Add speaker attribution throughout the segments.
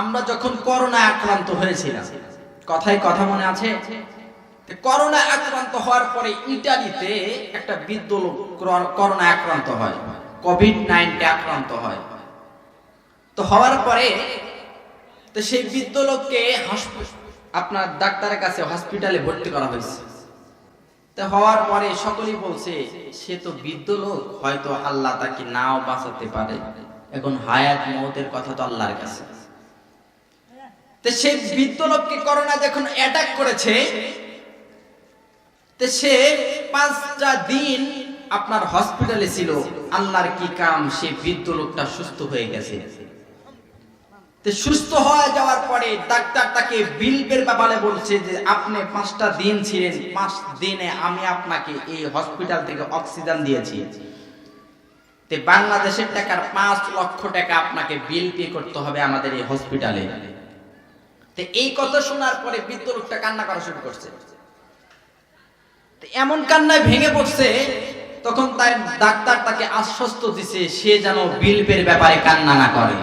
Speaker 1: আমরা যখন করোনা আক্রান্ত হয়েছিলাম, কথায় কথা মনে আছে? করোনা আক্রান্ত হওয়ার পরে ইটালিতে একটা বৃদ্ধ লোক করোনা আক্রান্ত হয় কোভিড নাইনটি আক্রান্ত হয়। তো হওয়ার পরে তো সেই বৃদ্ধ লোককে আপনার ডাক্তারের কাছে হসপিটালে ভর্তি করা হয়েছে। তো হওয়ার পরে সকলেই বলছে, সে তো বৃদ্ধ লোক, হয়তো আল্লাহ তাকে নাও বাঁচাতে পারে। এখন হায়াত মৌতের কথা তো আল্লাহর কাছে। সেই বৃদ্ধ লোককে করোনা যখন অ্যাটাক করেছে, তো সে পাঁচটা দিন আপনার হসপিটালে ছিল। আল্লাহর কি কাম? সে বৃদ্ধ লোকটা সুস্থ হয়ে গেছে। সুস্থ হয়ে যাওয়ার পরে ডাক্তার তাকে বিল বের ব্যাপারে বলছে যে, আপনি পাঁচটা দিন ছিলেন, পাঁচ দিনে আমি আপনাকে এই হসপিটাল থেকে অক্সিজেন দিয়েছি। বাংলাদেশের টাকার পাঁচ লক্ষ টাকা আপনাকে বিল পে করতে হবে আমাদের এই হসপিটালে এই কথা শোনার পরে বৃদ্ধ লোকটা কান্না করা শুরু করছে। এমন কান্নায় ভেঙে পড়ছে, তখন তার ডাক্তার তাকে আশ্বস্ত দিছে, সে যেন বিল পের ব্যাপারে কান্না না করে।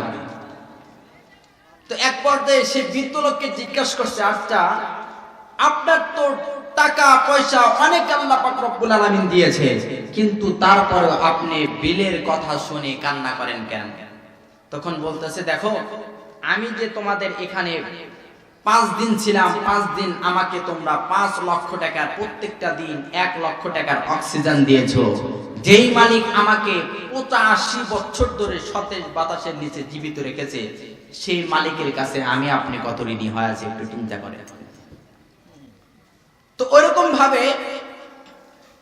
Speaker 1: তো এক পর্যায়ে সে বৃদ্ধ লোককে জিজ্ঞাসা করছে আচ্ছা আপনার তো টাকা, পয়সা অনেক আল্লাহ পাক রব্বুল দিয়েছে, কিন্তু তারপর আপনি বিলের কথা শুনে কান্না করেন কেন? তখন বলতেছে, দেখো, আমি যে তোমাদের এখানে পাঁচ দিন ছিলাম, পাঁচ দিন আমাকে তোমরা পাঁচ লক্ষ টাকার, প্রত্যেকটা দিন এক লক্ষ টাকার অক্সিজেন দিয়েছ। যেই মালিক আমাকে পঁচাশি বছর ধরে সতেজ বাতাসের নিচে জীবিত রেখেছে, সেই মালিকের কাছে আমি আপনি কত ঋণী হয়ে আছি একটু চিন্তা করে। তো ওরকম ভাবে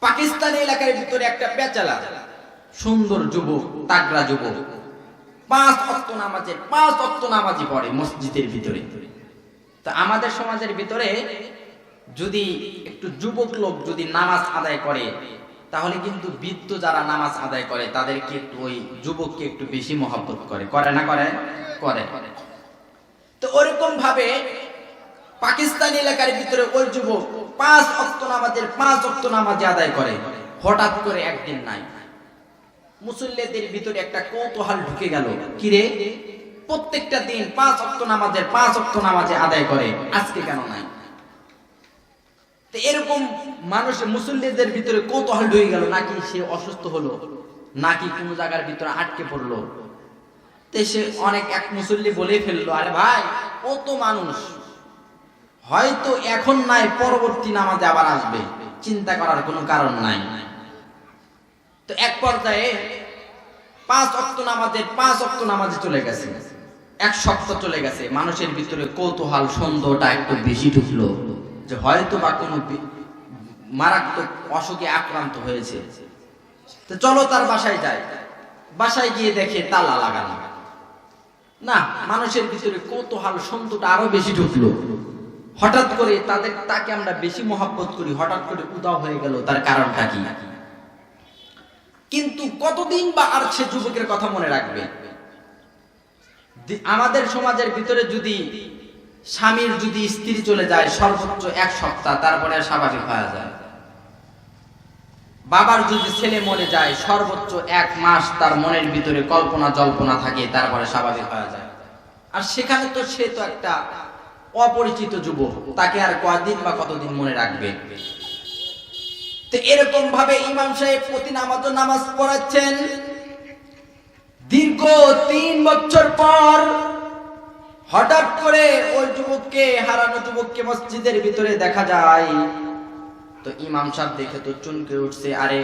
Speaker 1: পাকিস্তানি এলাকার ভিতরে একটা পেঁচালা সুন্দর যুবক, তাগড়া যুবক, পাঁচ অক্ত নামাজের, পাঁচ অক্ত নামাজি পড়ে মসজিদের ভিতরে। তো আমাদের সমাজের ভিতরে যদি একটু যুবক লোক যদি নামাজ আদায় করে, তাহলে কিন্তু বৃদ্ধ যারা নামাজ আদায় করে, তাদেরকে একটু ওই যুবককে একটু বেশি মহব্বত করে। করে না করে? করে। তো ওরকম ভাবে পাকিস্তানি এলাকার ভিতরে ওই যুবক পাঁচ অক্ত নামাজের, পাঁচ অক্ত নামাজে আদায় করে। হঠাৎ করে একদিন নাই। মুসল্লিদের ভিতরে একটা কৌতূহল ঢুকে গেল। কিরে প্রত্যেকটা দিন পাঁচ অক্ত নামাজের পাঁচ অক্ত নামাজে আদায় করে। আজকে কেন নাই? এরকম মানুষ মুসল্লিদের ভিতরে কৌতূহল ঢুকে গেল, নাকি সে অসুস্থ হলো, নাকি কোন জায়গার ভিতরে আটকে পড়ল। সে অনেক এক মুসল্লি বলে ফেলল, আরে ভাই, ও তো মানুষ। হয়তো এখন নাই, পরবর্তী নামাজে আবার আসবে। চিন্তা করার কোনো কারণ নাই। তো এক পর্যায়ে পাঁচ অক্ত নামাজের পাঁচ অক্ত নামাজে চলে গেছে। এক সপ্তাহ চলে গেছে। মানুষের ভিতরে কৌতূহল সন্দেহটা একটু বেশি ঢুকলো যে হয়তো বা কোনো মারাত্মক অসুখে আক্রান্ত হয়েছে। তো চলো তার বাসায় যায় বাসায় গিয়ে দেখে তালা লাগানো। না, মানুষের ভিতরে কৌতূহল সন্দেহটা আরও বেশি ঢুকলো। হঠাৎ করে তাদের, তাকে আমরা বেশি মহাব্বত করি। হঠাৎ করে উদাও হয়ে গেল তার কারণটা কি? কিন্তু কতদিন বা আর সে যুবকের কথা মনে রাখবে? আমাদের সমাজের ভিতরে যদি স্বামীর যদি স্ত্রী চলে যায় সর্বোচ্চ এক সপ্তাহ, তারপরে স্বাভাবিক হয়ে যায়। বাবার যদি ছেলে মরে যায় সর্বোচ্চ এক মাস তার মনের ভিতরে কল্পনা জল্পনা থাকে, তারপরে স্বাভাবিক হয়ে যায়। আর সেখানে তো সে তো একটা অপরিচিত যুবক, তাকে আর কয়দিন বা কতদিন মনে রাখবে? তো এরকম ভাবে ইমাম সাহেব প্রতি নামাজ নামাজ পড়াচ্ছেন। দীর্ঘ তিন বছর পর হঠাৎ করে ওই যুবককে, হারানো যুবককে মসজিদের ভিতরে দেখা যায়। তো ইমাম সাহেব দেখে তো চুনকে উঠছে, আরে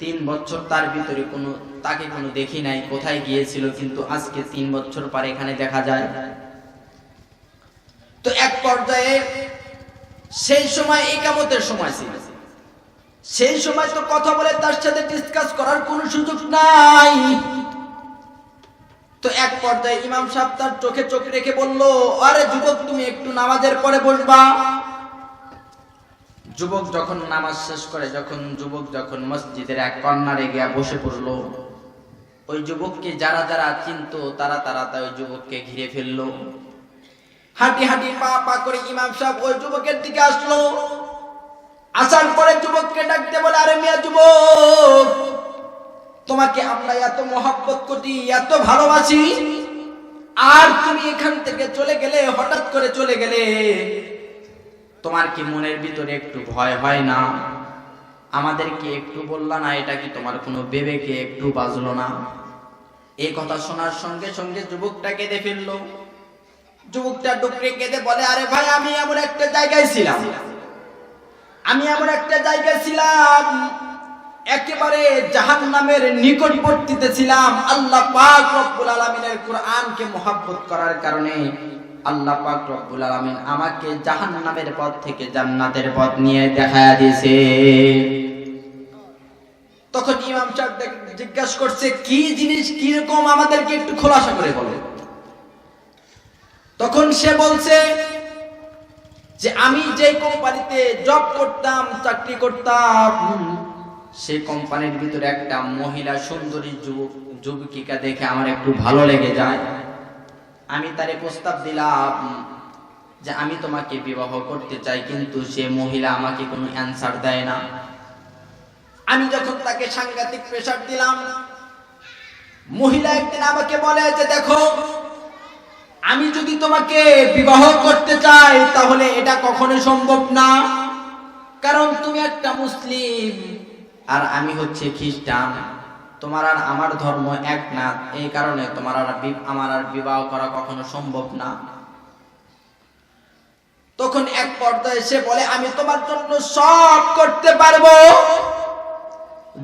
Speaker 1: তিন বছর তার ভিতরে কোনো, তাকে কোনো দেখি নাই, কোথায় গিয়েছিল, কিন্তু আজকে তিন বছর পর এখানে দেখা যায়। তো এক পর্যায়ে সেই সময় একামতের সময় ছিল। সেই সময় তো কথা বলে তার সাথে ডিসকাস করার কোনো সুযোগ নাই। তো এক পর্যায়ে ইমাম সাহেব তার চোখে চোখ রেখে বলল, আরে যুবক, তুমি একটু নামাজের পরে বসবা। যুবক যখন নামাজ শেষ করে, যখন যুবক যখন মসজিদের এক কর্নারে গিয়া বসে পড়ল, ওই যুবককে যারা যারা চিনতো, তারা তারা তা ওই যুবককে ঘিরে ফেলল। হাঁটি হাঁটি পা পা করে ইমাম সাহেব ওই যুবকের দিকে আসলো। আসার পরে যুবককে ডাকতে বলে, আরে মিয়া যুবক তোমাকে আমরা এত মহাব্বত করি, এত ভালোবাসি। আর তুমি এখান থেকে চলে গেলে, হঠাৎ করে চলে গেলে, তোমার কি মনের ভিতরে একটু ভয় হয় না? আমাদেরকে একটু বললা না, এটা কি তোমার কোনো বেবেকে একটু বাজলো না? এই কথা শোনার সঙ্গে সঙ্গে যুবকটা কেঁদে ফেলল। যুবকটা ডুকরে কেঁদে বলে, আরে ভাই, আমি এমন একটা জায়গায় ছিলাম। আমি এমন একটা জায়গায় ছিলাম একেবারে জাহান নামের নিকটবর্তীতে ছিলাম। আল্লাহ পাক রব্বুল আলমিনের কোরআনকে মহাব্বত করার কারণে আল্লাহ পাক রব্বুল আলমিন আমাকে জাহান নামের পথ থেকে জান্নাতের পথ নিয়ে দেখা দিয়েছে। তখন ইমাম সাহেব জিজ্ঞাসা করছে, কি জিনিস কি রকম আমাদেরকে একটু খোলাসা করে বলে? তখন সে বলছে যে, আমি যে কোম্পানিতে জব করতাম, চাকরি করতাম সেই কোম্পানির ভিতরে একটা মহিলা সুন্দরী যুবক যুবকিকা দেখে আমার একটু ভালো লেগে যায়। আমি তারে প্রস্তাব দিলাম যে আমি তোমাকে বিবাহ করতে চাই, কিন্তু সে মহিলা আমাকে কোনো অ্যান্সার দেয় না। আমি যখন তাকে সাংঘাতিক প্রেশার দিলাম, মহিলা একদিন আমাকে বলে যে, দেখো, আমি যদি তোমাকে বিবাহ করতে চাই, তাহলে এটা কখনো সম্ভব না। কারণ তুমি একটা মুসলিম আর আমি হচ্ছে খ্রিস্টান। তোমার আর আমার ধর্ম এক না, এই কারণে তোমার আর আমার আর বিবাহ করা কখনো সম্ভব না। তখন এক পর্যায়ে এসে বলে, আমি তোমার জন্য সব করতে পারব।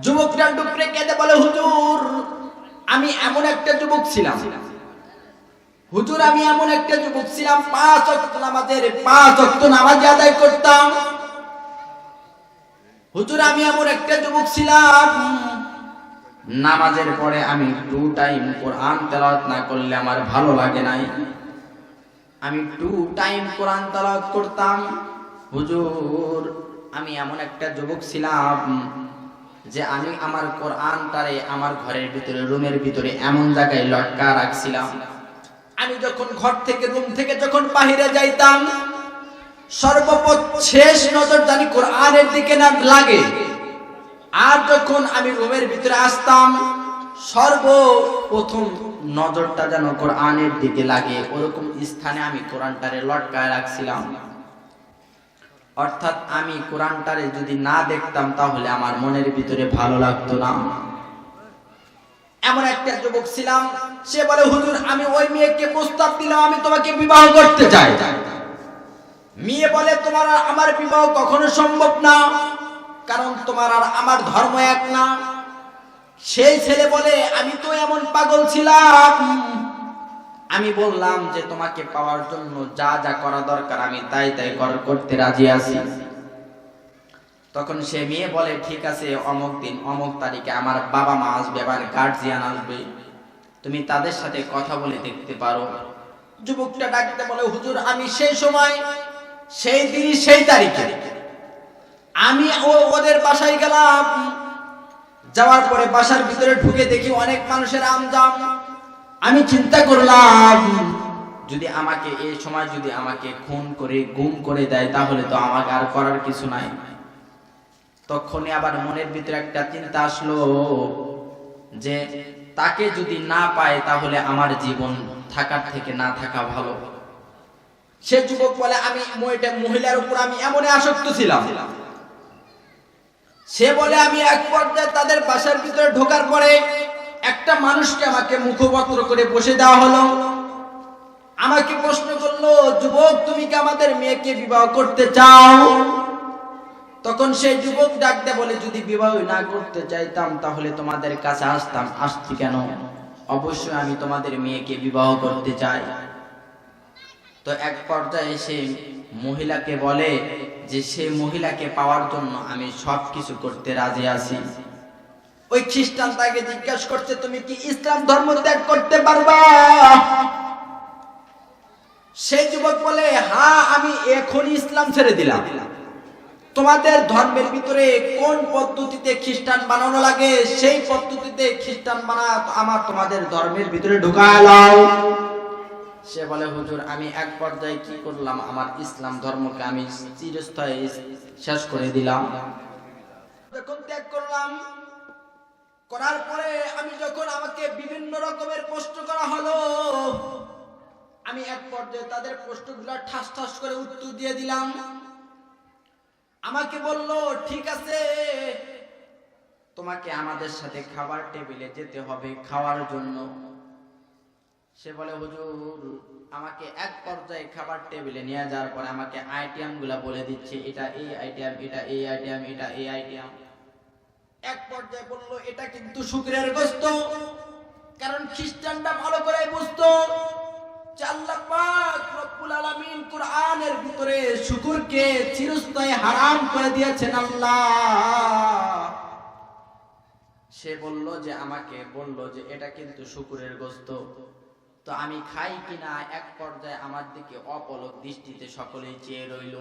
Speaker 1: যুবকরা ডুকরে কেঁদে বলে, হুজুর, আমি এমন একটা যুবক ছিলাম। হুজুর, আমি এমন একটা যুবক ছিলাম, পাঁচ অক্ট নামাজের, পাঁচ অক্ট নামাজ আদায় করতাম। হুজুর, আমি এমন একটা যুবক ছিলাম, নামাজের পরে আমি টু টাইম কোরআন তেলাওয়াত না করলে আমার ভালো লাগে নাই। আমি টু টাইম কোরআন তেলাওয়াত করতাম। হুজুর, আমি এমন একটা যুবক ছিলাম যে আমি আমার কোরআন কোরআনটারে আমার ঘরের ভিতরে, রুমের ভিতরে এমন জায়গায় লটকা রাখছিলাম। আমি যখন ঘর থেকে, রুম থেকে যখন বাহিরে যাইতাম সর্বপ্রথম শেষ নজর জানি কোরআনের দিকে না লাগে। আর যখন আমি রুমের ভিতরে আসতাম, সর্বপ্রথম নজরটা যেন কোরআনের দিকে লাগে। ওরকম স্থানে আমি কোরআনটারে লটকায় রাখছিলাম। অর্থাৎ আমি কোরআনটারে যদি না দেখতাম, তাহলে আমার মনের ভিতরে ভালো লাগতো না। এমন একটা যুবক ছিলাম, সে বলে, হুজুর, আমি ওই মেয়েকে প্রস্তাব দিলাম, আমি তোমাকে বিবাহ করতে চাই। মেয়ে বলে তোমার আর আমার বিবাহ কখনো সম্ভব না, কারণ তোমার আর আমার ধর্ম এক না। সেই ছেলে বলে, আমি তো এমন পাগল ছিলাম। আমি বললাম যে তোমাকে পাওয়ার জন্য যা যা করা দরকার, আমি তাই তাই কর- করতে রাজি আছি। তখন সে মেয়ে বলে, ঠিক আছে, অমুক দিন, অমুক তারিখে আমার বাবা মা আসবে, আমার গার্জিয়ান আসবে। তুমি তাদের সাথে কথা বলে দেখতে পারো। যুবকটা ডাকতে বলে, হুজুর, আমি সেই সময় সেই দিনই সেই তারিখে আমি ও ওদের বাসায় গেলাম। যাওয়ার পরে বাসার ভিতরে ঢুকে দেখি অনেক মানুষের আমজাম। আমি চিন্তা করলাম, যদি আমাকে এই সময় যদি আমাকে খুন করে, গুম করে দেয়, তাহলে তো আমাকে আর করার কিছু নাই। তখনই আবার মনের ভিতরে একটা চিন্তা আসলো যে, তাকে যদি না পায়, তাহলে আমার জীবন থাকার থেকে না থাকা ভালো। সে যুবক বলে, আমি মহিলা মহিলার উপর আমি এমন আসক্ত ছিলাম। সে বলে, আমি এক পর্যায়ে তাদের বাসার ভিতরে ঢোকার পরে একটা মানুষকে আমাকে মুখপত্র করে বসে দেওয়া হলো। আমাকে প্রশ্ন করল, যুবক, তুমি কি আমাদের মেয়েকে বিবাহ করতে চাও? তখন সেই যুবক ডাকতে বলে, যদি বিবাহ না করতে চাইতাম, তাহলে তোমাদের কাছে আসতাম। আসছি কেন? অবশ্যই আমি তোমাদের মেয়েকে বিবাহ করতে চাই। তো এক পর্যায়ে সে মহিলাকে বলে যে সে মহিলাকে পাওয়ার জন্য আমি সব কিছু করতে রাজি আছি। ওই খ্রিস্টান তাকে জিজ্ঞাসা করছে, তুমি কি ইসলাম ধর্ম ত্যাগ করতে পারবা? সেই যুবক বলে হ্যাঁ আমি এখন ইসলাম ছেড়ে দিলাম। তোমাদের ধর্মের ভিতরে কোন পদ্ধতিতে খ্রিস্টান বানানো লাগে, সেই পদ্ধতিতে খ্রিস্টান বানা আমার তোমাদের ধর্মের ভিতরে ঢুকালাও সে বলে, হুজুর, আমি এক পর্যায়ে কি করলাম? আমার ইসলাম ধর্মকে আমি চিরস্থায়ী শেষ করে দিলাম। যখন ত্যাগ করলাম, করার পরে আমি যখন আমাকে বিভিন্ন রকমের প্রশ্ন করা হলো, আমি এক পর্যায়ে তাদের প্রশ্নগুলো ঠাস ঠাস করে উত্তর দিয়ে দিলাম। আমাকে বলল, ঠিক আছে, তোমাকে আমাদের সাথে খাবার টেবিলে যেতে হবে খাওয়ার জন্য। সে বলে, হুজুর, আমাকে এক পর্যায়ে খাবার টেবিলে নিয়ে যাওয়ার পরে আমাকে আইটেমগুলা বলে দিচ্ছে। এটা এই আইটেম, এটা এই আইটেম, এটা এই আইটেম। এক পর্যায়ে বলল, এটা কিন্তু শুক্রের গোস্ত। কারণ খ্রিস্টানরা ভালো করে বুঝতো যে পাক রব্বুল আলামিন কোরআনের ভিতরে শুকুরকে চিরস্থায়ী হারাম করে দিয়েছেন আল্লাহ। সে বলল যে, আমাকে বলল যে, এটা কিন্তু শুকুরের গোস্ত। তো আমি খাই কিনা এক পর্যায়ে আমার দিকে অপলক দৃষ্টিতে সকলেই চেয়ে রইল।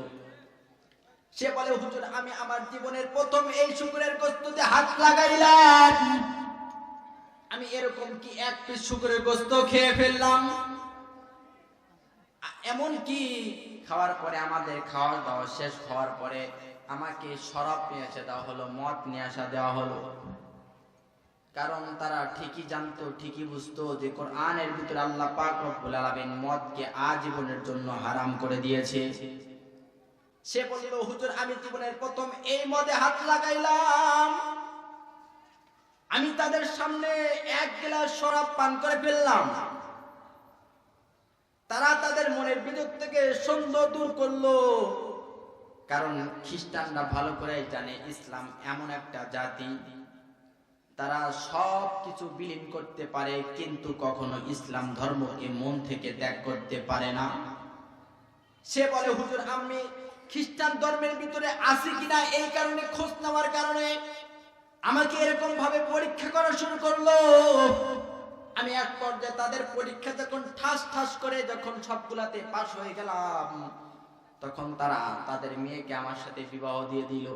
Speaker 1: সে বলে, হুজুর, আমি আমার জীবনের প্রথম এই শুকুরের গোস্ততে হাত লাগাইলাম। আমি এরকম কি এক পিস শুকুরের গোস্ত খেয়ে ফেললাম? এমন কি? খাওয়ার পরে আমাদের খাওয়া দাওয়া শেষ হওয়ার পরে আমাকে শরাব নিয়ে এসে দেওয়া হলো, মদ নিয়ে আসা দেওয়া হলো। কারণ তারা ঠিকই জানতো, ঠিকই বুঝতো যে কোরআনের ভিতরে আল্লাহ পাক রব্বুল আলামিন মদকে আজীবনের জন্য হারাম করে দিয়েছে। সে বলল, হুজুর, আমি জীবনের প্রথম এই মদে হাত লাগাইলাম। আমি তাদের সামনে এক গ্লাস শরাব পান করে ফেললাম। তারা তাদের মনের বিদ্যুৎ থেকে সন্দেহ দূর করল। কারণ খ্রিস্টানরা ভালো করে জানে, ইসলাম এমন একটা জাতি। তারা সব কিছু বিলীন করতে পারে, কিন্তু কখনো ইসলাম ধর্মকে মন থেকে ত্যাগ করতে পারে না। সে বলে, হুজুর, আমি খ্রিস্টান ধর্মের ভিতরে আছি কিনা এই কারণে খোঁজ নেওয়ার কারণে আমাকে এরকম ভাবে পরীক্ষা করা শুরু করল। আমি এক পর্যায়ে তাদের পরীক্ষা যখন ঠাস ঠাস করে যখন সবগুলাতে পাশ হয়ে গেলাম, তখন তারা তাদের মেয়েকে আমার সাথে বিবাহ দিয়ে দিল।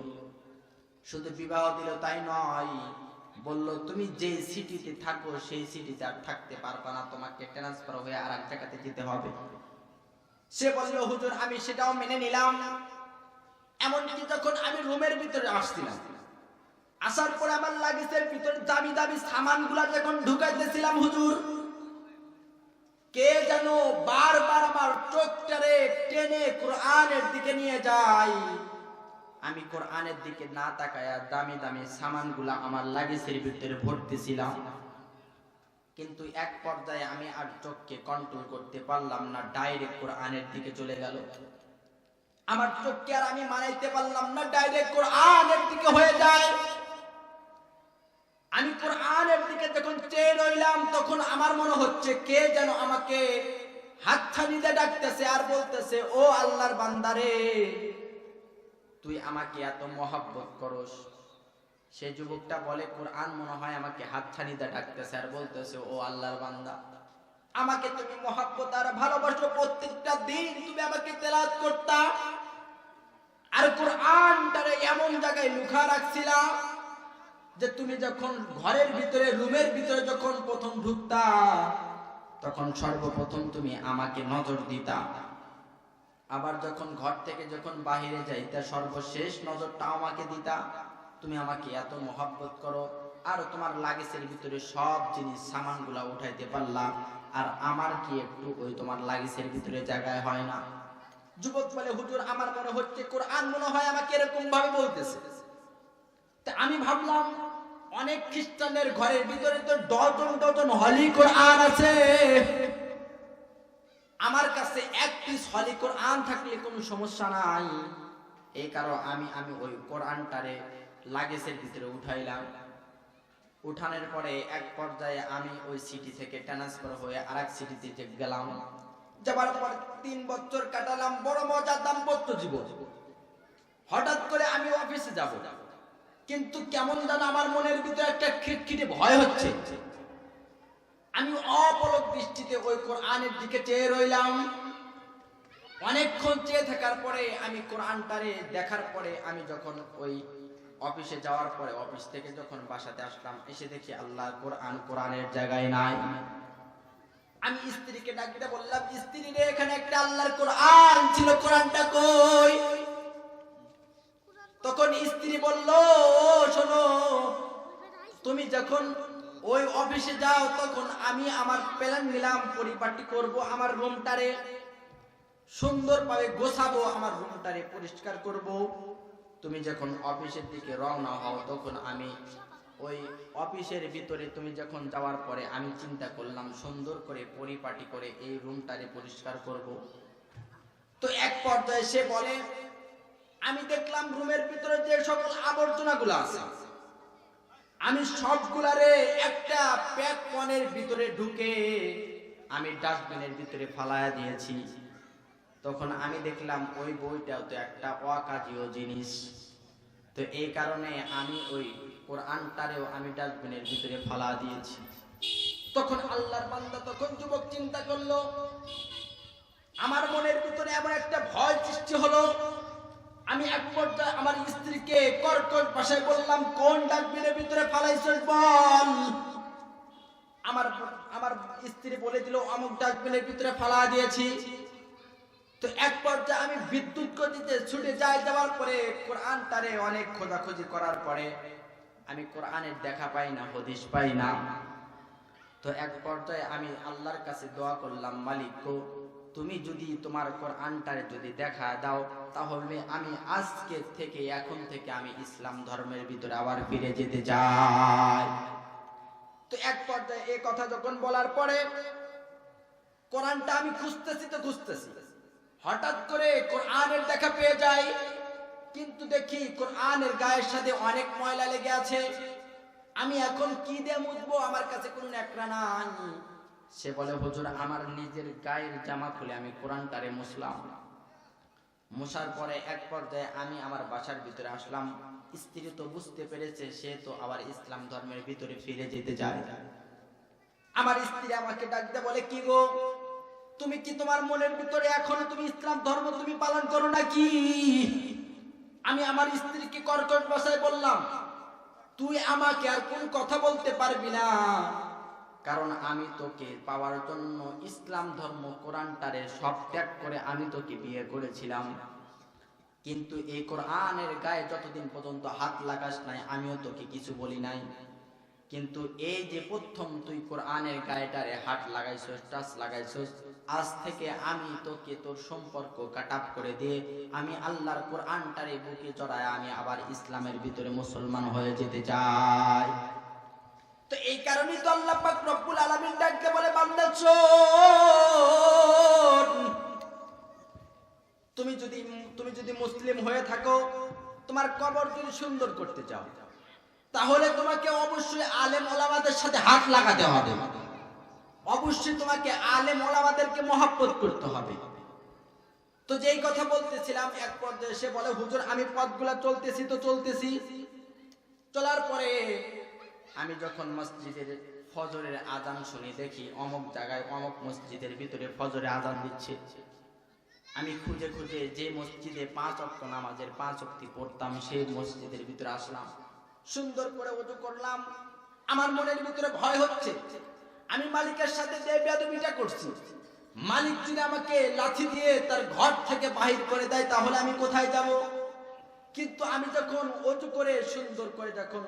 Speaker 1: শুধু বিবাহ দিল তাই নয় বলল, তুমি যে সিটিতে থাকো, সেই সিটিতে আর থাকতে পারবা না। তোমাকে ট্রান্সফার হয়ে আর এক জায়গাতে যেতে হবে। সে বলল, হুজুর, আমি সেটাও মেনে নিলাম। এমনকি যখন আমি রুমের ভিতরে আসছিলাম, আসার পর আমার লাগেজের ভিতরে দামি দামি সামানগুলা যখন ঢুকাইতেছিলাম, হুজুর, কে যেন বারবার আমার চোখটারে টেনে কোরআনের দিকে নিয়ে যায়। আমি কোরআনের দিকে না তাকায়া দামি দামি সামানগুলা আমার লাগেজের ভিতরে ভরতেছিলাম। কিন্তু এক পর্যায়ে আমি আর চোখকে কন্ট্রোল করতে পারলাম না ডাইরেক্ট কোরআনের দিকে চলে গেল। আমার চোখকে আর আমি মানাইতে পারলাম না ডাইরেক্ট কোরআনের দিকে হয়ে যায়। আমি কোরআনের দিকে যখন চেয়ে রইলাম, তখন আমার মনে হচ্ছে কে যেন আমাকে হাতছানিতে ডাকতেছে আর বলতেছে, ও আল্লাহর বান্দারে। তুই আমাকে এত মহব্বত করস। সে যুবকটা বলে, কোরআন মনে হয় আমাকে হাতছানিতে ডাকতেছে আর বলতেছে, ও আল্লাহর বান্দা, আমাকে তুমি মহাব্বত আর ভালোবাসো প্রত্যেকটা দিন। তুমি আমাকে তেলাওয়াত করতা আর কোরআনটারে এমন জায়গায় লুখা রাখছিলা যে তুমি যখন ঘরের ভিতরে, রুমের ভিতরে যখন প্রথম ঢুকতা, তখন সর্বপ্রথম তুমি আমাকে নজর দিতা। আবার যখন ঘর থেকে যখন বাহিরে যাইতা, সর্বশেষ নজরটা আমাকে দিতা, তুমি আমাকে এত মহাব্বত করো, আর তোমার লাগেজের ভিতরে সব জিনিস, সামানগুলা উঠাইতে পারলাম, আর আমার কি একটু ওই তোমার লাগেজের ভিতরে জায়গায় হয় না? যুবক বলে, হুজুর, আমার মনে হচ্ছে কোরআন মনে হয় আমাকে এরকম ভাবে বলতেছে। তা আমি ভাবলাম, অনেক খ্রিস্টানের ঘরের ভিতরে তো ডজন ডজন হলি কোরআন আছে। আমার কাছে এক পিস হলি কোরআন থাকলে কোনো সমস্যা নাই। এই কারণ আমি আমি ওই কোরআনটারে লাগেজের ভিতরে উঠাইলাম। উঠানোর পরে এক পর্যায়ে আমি ওই সিটি থেকে ট্রান্সফার হয়ে আরেক সিটিতে যে গেলাম, যাবার পর তিন বছর কাটালাম, বড় মজার দাম্পত্য জীবন। হঠাৎ করে আমি অফিসে যাব, কিন্তু কেমন যেন আমার মনের ভিতরে একটা খিটখিটে ভয় হচ্ছে। আমি অপলক দৃষ্টিতে ওই কোরআনের দিকে চেয়ে রইলাম। অনেকক্ষণ চেয়ে থাকার পরে আমি কোরআনটারে দেখার পরে আমি যখন ওই অফিসে যাওয়ার পরে, অফিস থেকে যখন বাসাতে আসলাম, এসে দেখি আল্লাহ কোরআন কোরআনের জায়গায় নাই। আমি স্ত্রীকে ডাক দিয়ে বললাম, স্ত্রী রে, এখানে একটা আল্লাহর কোরআন ছিল, কোরআনটা কই? তখন স্ত্রী বলল শোনো, তুমি যখন ওই অফিসে যাও, তখন আমি আমার প্ল্যান নিলাম, পরিপাটি করব আমার রুমটারে। সুন্দরভাবে গোছাবো আমার রুমটারে, পরিষ্কার করব। তুমি যখন অফিসের দিকে রওনা হও, তখন আমি ওই অফিসের ভিতরে তুমি যখন যাওয়ার পরে আমি চিন্তা করলাম, সুন্দর করে পরিপাটি করে এই রুমটারে পরিষ্কার করব। তো এক পর্যায়ে সে বলে, আমি দেখলাম রুমের ভিতরে যে সকল আবর্জনাগুলো আছে আমি সবগুলারে একটা প্যাক পনেরো ভিতরে ঢুকে আমি ডাস্টবিনের ভিতরে ফালায়া দিয়েছি। তখন আমি দেখলাম ওই বইটাও তো একটা অকাজীয় জিনিস। তো এই কারণে আমি ওই কোরআনটারেও আমি ডাস্টবিনের ভিতরে ফালা দিয়েছি। তখন আল্লাহর বান্দা তখন যুবক চিন্তা করল, আমার মনের ভিতরে এমন একটা ভয় সৃষ্টি হলো আমি এক পর্যায়ে আমার স্ত্রীকে কর্কট ভাষায় বললাম কোন ডাস্টবিনের ভিতরে ফালাইছিস বল আমার আমার স্ত্রী বলে দিল অমুক ডাস্টবিনের ভিতরে ফালা দিয়েছি। তো এক পর্যায়ে আমি বিদ্যুৎ গতিতে ছুটে যাই যাওয়ার পরে কোরআন তারে অনেক খোঁজাখুঁজি করার পরে আমি কোরআনের দেখা পাই না হদিস পাই না। তো এক পর্যায়ে আমি আল্লাহর কাছে দোয়া করলাম মালিক গো, তুমি যদি তোমার কোরআনটারে যদি দেখা দাও, তাহলে আমি আজকে থেকে, এখন থেকে আমি ইসলাম ধর্মের ভিতরে আবার ফিরে যেতে চাই। তো এক পর্যায়ে এই কথা যখন বলার পরে কোরআনটা আমি খুঁজতেছি তো খুঁজতেছি। হঠাৎ করে কোরআনের দেখা পেয়ে যাই, কিন্তু দেখি কোরআনের গায়ের সাথে অনেক ময়লা লেগে আছে। আমি এখন কি দিয়ে মুছবো? আমার কাছে কোনো ন্যাকড়া নাই। সে বলে, হুজুর, আমার নিজের গায়ের জামা খুলে আমি কোরআনটারে মুছলাম। মশার পরে এক পর্যায়ে আমি আমার বাসার ভিতরে আসলাম। স্ত্রী তো বুঝতে পেরেছে, সে তো আবার ইসলাম ধর্মের ভিতরে ফিরে যেতে যায়। আমার স্ত্রী আমাকে ডাকতে বলে, কি গো? তুমি কি তোমার মনের ভিতরে এখনও তুমি ইসলাম ধর্ম তুমি পালন করো নাকি? আমি আমার স্ত্রীকে কর্কট ভাষায় বললাম, তুই আমাকে আর কোন কথা বলতে পারবি না। আমি তোকে পাওয়ার জন্য ইসলাম ধর্ম কোরআনটারে সব ত্যাগ করে আমি তোকে বিয়ে করেছিলাম। কিন্তু এই কোরআনের গায়ে যতদিন পর্যন্ত হাত লাগাস নাই, আমিও তোকে কিছু বলি নাই। কিন্তু এই যে প্রথম তুই কোরআনের গায়েটারে হাত লাগাইছস, টাচ লাগাইছস, আজ থেকে আমি তোকে তোর সম্পর্ক কাটাপ করে দিয়ে আমি আল্লাহর কোরআনটারে বুকে চড়ায় আমি আবার ইসলামের ভিতরে মুসলমান হয়ে যেতে চাই। তো এই কারণেই তো আল্লাহ পাক রব্বুল আলামিন ডাকতে বলে, বান্দা শোন তুমি যদি তুমি যদি মুসলিম হয়ে থাকো, তোমার কবর যদি সুন্দর করতে চাও, তাহলে তোমাকে অবশ্যই আলেম ওলামাদের সাথে হাত লাগাতে হবে। অবশ্যই তোমাকে আলেম ওলামাদেরকে মহাব্বত করতে হবে। তো যেই কথা বলতেছিলাম, এক পর্যায়ে সে বলে, হুজুর, আমি পথগুলা চলতেছি তো চলতেছি। চলার পরে আমি যখন মসজিদের ফজরের আজান শুনি, দেখি অমুক জায়গায় অমুক মসজিদের ভিতরে ফজরে আজান দিচ্ছে। আমি খুঁজে খুঁজে যে মসজিদে পাঁচ অক্ট নামাজের পাঁচ অক্তি পড়তাম, সেই মসজিদের ভিতরে আসলাম। সুন্দর করে উজু করলাম। আমার মনের ভিতরে ভয় হচ্ছে। আমি মালিকের সাথে যে বেদবিটা করছি, মালিক যদি আমাকে লাঠি দিয়ে তার ঘর থেকে বাহির করে দেয়, তাহলে আমি কোথায় যাব? কিন্তু আমি যখন অজু করে সুন্দর করে যখন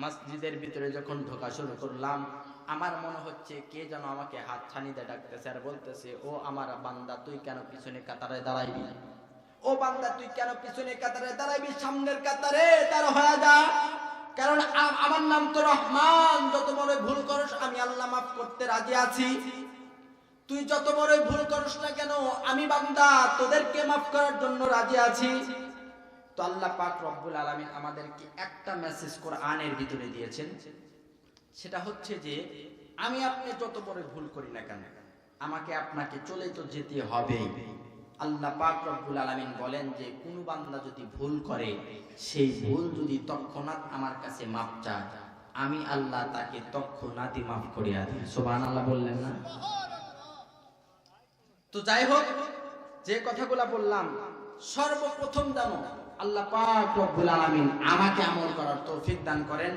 Speaker 1: মসজিদের ভিতরে যখন ঢোকা শুরু করলাম, আমার মনে হচ্ছে কে যেন আমাকে হাত ছানিতে ডাকতেছে আর বলতেছে, ও আমার বান্দা, তুই কেন পিছনে কাতারে দাঁড়াইবি? ও বান্দা, তুই কেন পিছনে কাতারে দাঁড়াইবি? সামনের কাতারে তার হয়ে যা। কারণ আমার নাম তো রহমান, যত বড় ভুল করস, আমি আল্লাহ মাফ করতে রাজি আছি। তুই যত বড় ভুল করস না কেন, আমি বান্দা, তোদেরকে মাফ করার জন্য রাজি আছি। তো আল্লাহ পাক রব্বুল আলামিন আমাদেরকে একটা মেসেজ কোরআনের ভিতরে দিয়েছেন। সেটা হচ্ছে যে, আমি আপনি যত বড় ভুল করি না কেন, আমাকে আপনাকে চলে তো যেতে হবে আল্লাহ পাক রব্বুল আলামিন বলেন যে, কোন বান্দা যদি ভুল করে, সেই ভুল যদি তৎক্ষণাৎ আমার কাছে মাপ চায়, আমি আল্লাহ তাকে তৎক্ষণাৎই মাফ করিয়া দিই। সুবহানাল্লাহ বললেন না? তো যাই হোক, যে কথাগুলা বললাম, সর্বপ্রথম জানো আল্লাহ পাক রব্বুল আলামিন আমাকে আমল করার তৌফিক দান করেন।